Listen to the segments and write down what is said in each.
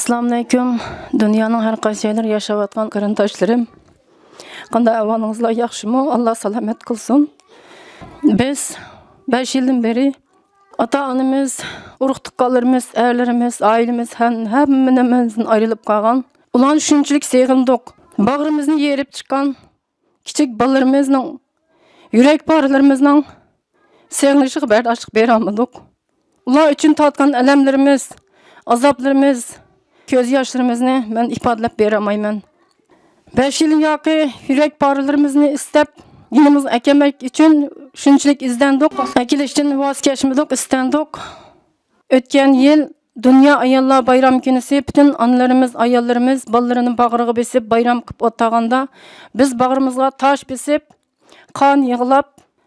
Assalamu alaykum. Dünyanın her qaysi yerler yaşayotgan qarindoshlarım. Qanday ahvolingizlar yaxshimi? Alloh salomat. Biz 5 yildan beri ota-onamiz, urug' tuqqanlarimiz, erlarimiz, ailemiz ham hammamizdan ayrilib qolgan. Ularni shunchalik sevg'indik. Bag'rimizni yerib chiqqan kichik bolalarimizning yurak paralarimizning sevgilishiga bardoshlik bera olmadik. Ular uchun tatgan alamlarimiz, azoblarimiz, men ifodalab bera olmayman. 5 yil yoki yurak paralarimizni istab yinimiz akamak uchun shunchalik izdandik. Akilishdan voz kechmadik, istandik. O'tgan yil Dünya Ayollar Bayram günüsü bütün analarımız, ayollarımız ballarını bağrığı besip bayram qilib o'taganda biz bag'rimizga tosh besip qon yig'lab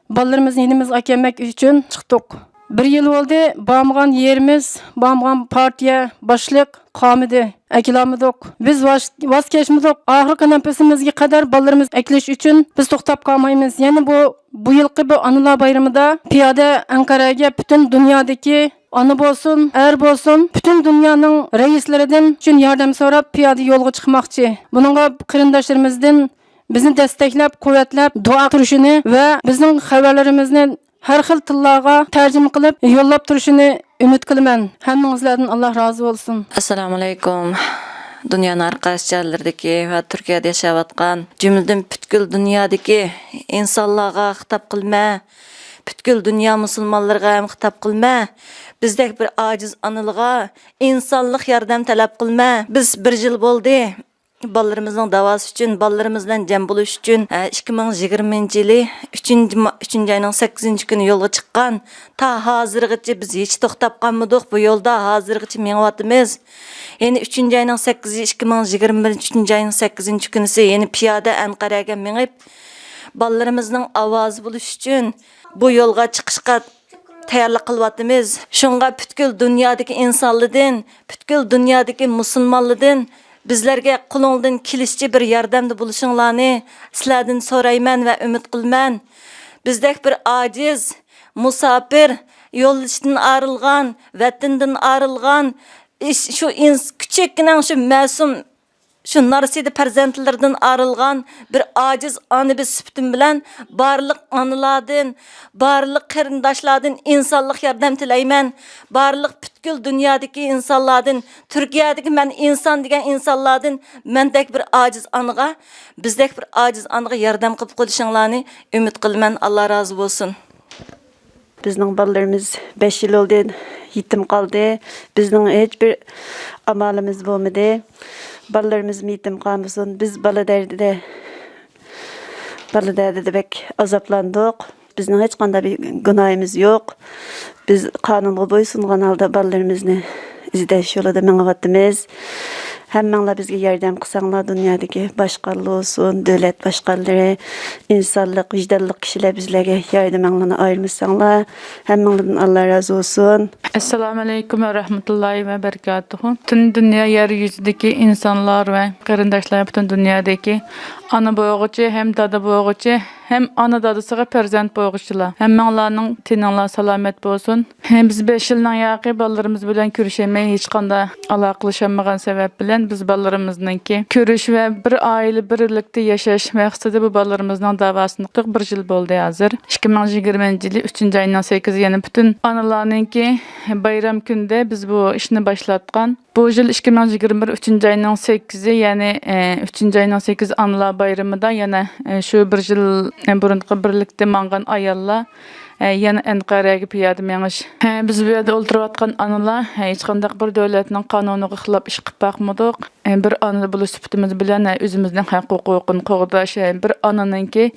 ballarimizni yinimiz akamak uchun chiqdik. Bir yil bo'ldi, bağımgan yerimiz, bağımgan partiya boshliq qomidi, akilamidik. Biz voz kechmadik. Oxirgi nafasimizga qadar ballarimiz akilish uchun biz to'xtab qolmaymiz. Yana bu bu yilqi bu analar bayramida piyoda Anqaraga butun dunyodagi ana bo'lsin, er bo'lsin, butun dunyoning raislaridan uchun yordam so'rab piyoda yo'lga chiqmoqchi. Buningga qarindoshlarimizdan bizni desteklab, quvvatlab, duo qilishini va bizning xabarlarimizni har xil tillarga tarjima qilib yo'llab turishini umid qilaman. Hammangizlardan Alloh rozi bo'lsin. Assalamu alaykum. Dünyanın arqası yerlerdeki ve Türkiye'de yaşayatkan cümleden bütkül dünyadaki insanlığa hitap kılma, bütkül dünya musulmanlarına hem hitap kılma, bizdek bir aciz anılığa insanlık yardım talep kılma. Biz bir Ballarımızın davası üçün, ballarımızdan cem buluş e, 2020 yılı 3. 3. ayının 8. günü yolga çıqqan. Ta hazırgıcı biz hiç toxtab qalmadık. Bu yolda hazırgıcı meňiwatymyz. Yani 3. ayının 8. 2021 3. ayının 8. günüsü yeni piyada Anqaraga meňip ballarımızın avazı buluş üçün bu yolga çıkışqa tayyorlik qilyapmiz. Shunga butkul dunyodagi insonlardan, butkul dunyodagi musulmonlardan bizlarga qo'lingdan kelishcha bir yordamda bo'lishinglarni sizlardan so'rayman va umid qilman. Bizdek bir ojiz, musofir, yo'lishdan arilgan, vatandan arilgan, shu ins kichikgina shu ma'sum shu narsida farzandlardan arilgan bir ojiz ona biz sifatim bilan barliq onalardan barliq qarindoshlardan insonlik yordam tilayman barliq butkul dunyodagi insonlardan turkiyadagi man inson degan insonlardan mendek bir ojiz onaga bizdek bir ojiz onaga yordam qilib qo'yishinglarni umid qilaman alloh rozi bo'lsin Bizning balalarımız 5 yıl oldu yetim kaldı. Bizning hiç bir amalimiz bo'lmadi. Balalarımız yetim kalmasın. Biz bala derdide bala derdide bek azaplandık. Bizning hech qanday bir günahımız yok. Biz qonunga boysungan halda balalarımızı izleş yolida meňiwatymyz. Hemmeňler bizge yordam qilsanglar dunyodagi boshqarlar olsun, davlat boshqarlari, insonlik, vijdonli kishilar bizlarga yordaminglarni ayırmasanglar. Hemmeňlardan Allah razı olsun. Assalamu alaykum ve rahmetullahi ve berekatuhu. Tüm dünya yeryüzündeki insanlar ve qarindoshlar bütün dünyadaki ana boğucu hem dada boğucu hem ana dadısıga perzent boğucular. Hemmeňlarning tininglar salamet bolsun. Hem biz 5 yıldan yaqı ballarımız bilen görüşemey hiç qanda alaqlaşamagan sebep bilen biz ballarımızınki görüş ve bir aile birlikte yaşaş maqsady bu ballarımızın davasını qırq bir yıl boldy hazır. 2020 yılı 3. ayının 8 yani bütün analarınki bayram günde biz bu işini başlatkan. Bu yıl 2021 3. ayının 8'i yani 3. ayının 8 analar bayramında yana e, şu bir yıl burunqı birlikte mangan ayallar e, yana Anqaraga piyada meňiş. E, Biz bu yerda oturup atkan analar e, hiç qanday bir döwletniň kanunyna xilap iş qilip bakmadyk. E, Bir süpetimiz bilen e, özümizden hak hukukyn qogdaş e, bir ananınki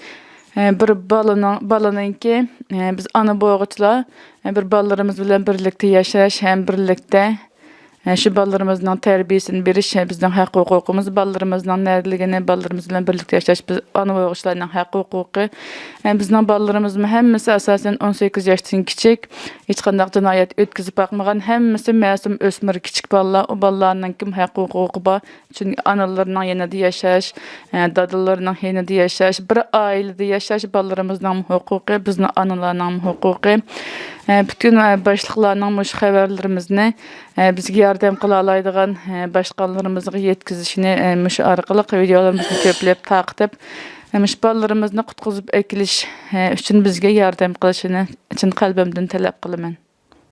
e, bir balanın balanınki e, biz ana boğuçlar e, bir ballarımız bilen birlikte yaşaş hem birlikte e, şu ballarımızın terbiyesini beriş bizden hak hukukumuz ballarımızın nerligini ballarımız bilen birlikte yaşaş biz ana boğuçlarının hak hukuku. E, bizden ballarımız hemmisi asasen 18 yaştan kiçik hiç qandaq cinayet ötkizip bakmagan hemmisi masum ösmür kiçik ballar o ballarının kim hak hukuku ba? Çünkü analarının yanında yaşaş e, dadalarının yanında yaşaş bir ailede yaşaş ballarımızın hukuku bizden analarının hukuku bütün e, başlıqlarının muş xəbərlərimizni e, bizə yardım qıla alaydigan e, başqanlarımızға yetkizişini e, muş arqılıq videolarımızı köpləyib taqib e, muş ballarımızı qutquzub ekiliş e, üçün bizə yardım qilishini üçün qəlbimdən tələb qılıman.